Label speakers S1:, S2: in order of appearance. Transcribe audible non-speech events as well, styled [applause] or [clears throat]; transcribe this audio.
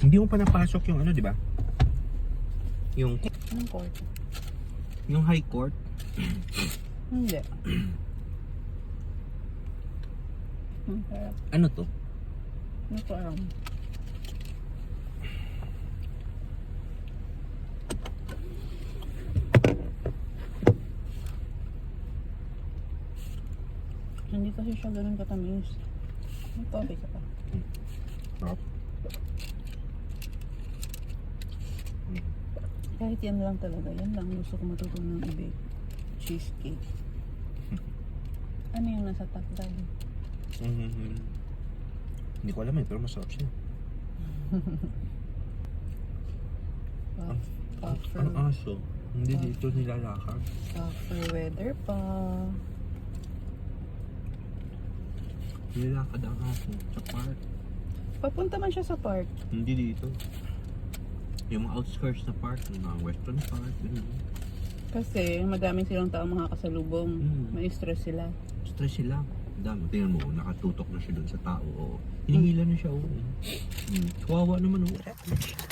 S1: Hindi mo pa napasok yung ano, di ba? Yung,
S2: Anong court?
S1: yung high court.
S2: Hindi. Ang sarap. [clears throat]
S1: Ano to?
S2: Ano ko alam? Hindi kasi siya ganun katamis. May coffee ka pa.
S1: Sarap.
S2: Kahit yan lang talaga, yan lang gusto ko matutunan ng i-bake. Cheesecake. [laughs] Ano yung nasa top daddy?
S1: Mhm. Hindi ko alam eh, pero masarap siya. [laughs]
S2: Puff,
S1: Ang
S2: puffer,
S1: ang aso. Hindi dito nilalakad.
S2: puffer weather pa.
S1: Nilalakad ang aso sa park.
S2: Papunta man siya sa park.
S1: Hindi dito. Yung mga outskirts na park, yung mga western park, yun.
S2: Kasi madaming silang taong makakasalubong.
S1: Mm.
S2: May stress sila.
S1: Stress sila. Dami. Tingnan mo, nakatutok na siya dun sa tao. Oh. Hinihila na siya. Oh. Mm. Kawawa naman. Oh.